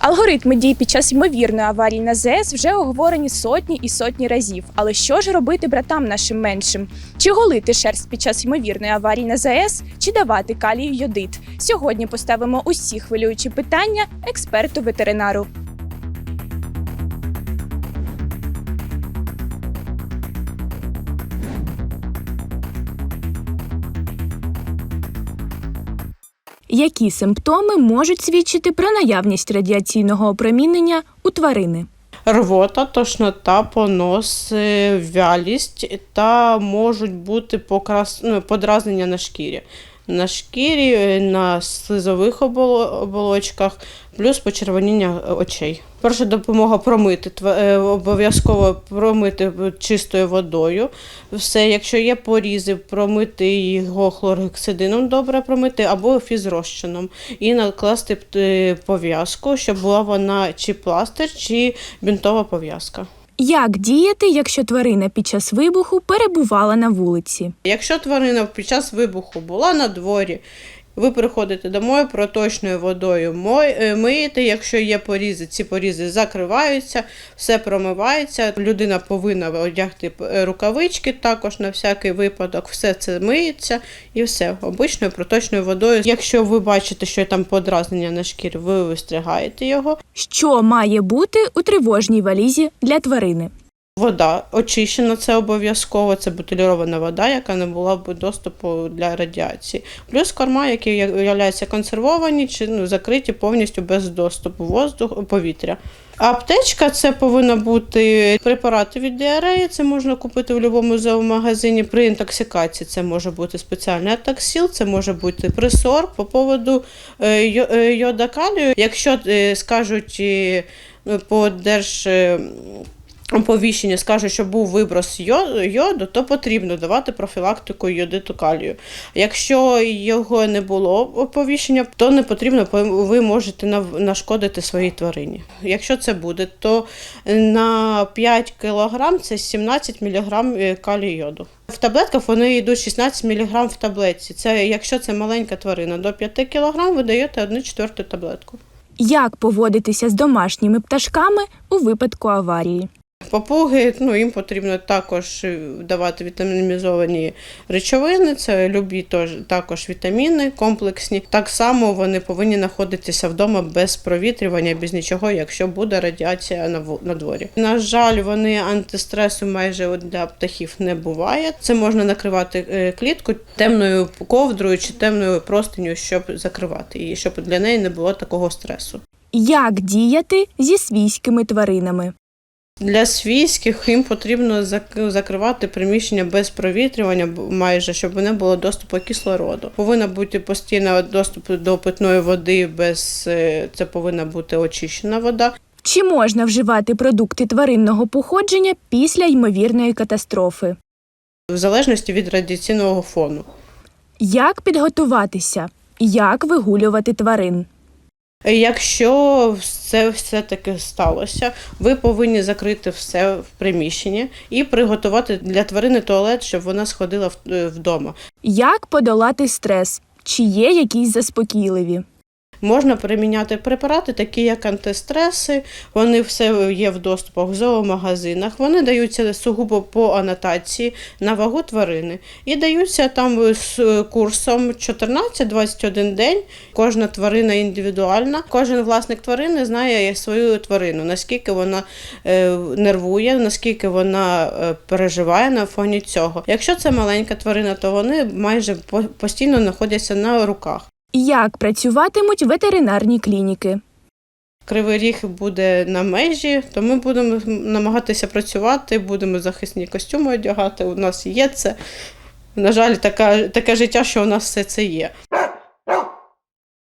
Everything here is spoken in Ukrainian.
Алгоритми дій під час ймовірної аварії на ЗС вже оговорені сотні і сотні разів. Але що ж робити братам нашим меншим? Чи голити шерсть під час ймовірної аварії на ЗС, чи давати калію йодит? Сьогодні поставимо усі хвилюючі питання експерту ветеринару. Які симптоми можуть свідчити про наявність радіаційного опромінення у тварини? Рвота, тошнота, понос, е, вялість та можуть бути покрас... ну, подразнення на шкірі. На шкірі, е, на слизових оболочках, плюс почервоніння очей. Перша допомога промити е, обов'язково промити чистою водою. Все, якщо є порізи, промити його хлоргексидином добре промити або фізрозчином і накласти е, пов'язку, щоб була вона чи пластир, чи бінтова пов'язка. Як діяти, якщо тварина під час вибуху перебувала на вулиці? Якщо тварина під час вибуху була на дворі, ви приходите домой проточною водою, е, миєте. Якщо є порізи, ці порізи закриваються, все промивається. Людина повинна одягти е, рукавички також на всякий випадок. Все це миється і все обичною проточною водою. Якщо ви бачите, що там подразнення на шкірі, ви вистрягаєте його. Що має бути у тривожній валізі для тварини? Вода очищена, це обов'язково. Це бутильована вода, яка не була б доступу для радіації. Плюс корма, які являються консервовані чи ну, закриті повністю без доступу воздуху, повітря. Аптечка це повинна бути препарати від діареї. Це можна купити в будь-якому зоомагазині. При інтоксикації це може бути спеціальний атаксіл, це може бути присор по поводу е, е, йода калію. Якщо е, скажуть е, по держ. Е, Оповіщення скаже, що був виброс йо- йоду, то потрібно давати профілактику йодиту калію. Якщо його не було оповіщення, то не потрібно, ви можете нашкодити своїй тварині. Якщо це буде, то на 5 кг це 17 мг калію йоду. В таблетках вони йдуть 16 мг в таблетці. Це якщо це маленька тварина до 5 кг, ви даєте 1 четверту таблетку. Як поводитися з домашніми пташками у випадку аварії? Папуги, ну їм потрібно також е, давати вітамінізовані речовини, це любі також вітаміни комплексні. Так само вони повинні знаходитися вдома без провітрювання, без нічого, якщо буде радіація на дворі. На жаль, вони антистресу майже для птахів не буває. Це можна накривати е, клітку темною ковдрою чи темною простиню, щоб закривати її, щоб для неї не було такого стресу. Як діяти зі свійськими тваринами? Для свійських їм потрібно зак- закривати приміщення без провітрювання майже, щоб не було доступу кислороду. Повинна бути постійно доступ до питної води, без е, це повинна бути очищена вода. Чи можна вживати продукти тваринного походження після ймовірної катастрофи? В залежності від радіаційного фону. Як підготуватися? Як вигулювати тварин? Якщо це все-таки сталося, ви повинні закрити все в приміщенні і приготувати для тварини туалет, щоб вона сходила е, вдома. Як подолати стрес? Чи є якісь заспокійливі? Можна приміняти препарати, такі як антистреси. Вони все є в доступах в зоомагазинах. Вони даються сугубо по анотації на вагу тварини і даються там з курсом 14-21 день. Кожна тварина індивідуальна. Кожен власник тварини знає свою тварину, наскільки вона е, нервує, наскільки вона е, переживає на фоні цього. Якщо це маленька тварина, то вони майже постійно знаходяться на руках. Як працюватимуть ветеринарні клініки? Кривий ріг буде на межі, то ми будемо намагатися працювати, будемо захисні костюми одягати. У нас є це. На жаль, така, таке життя, що у нас все це є.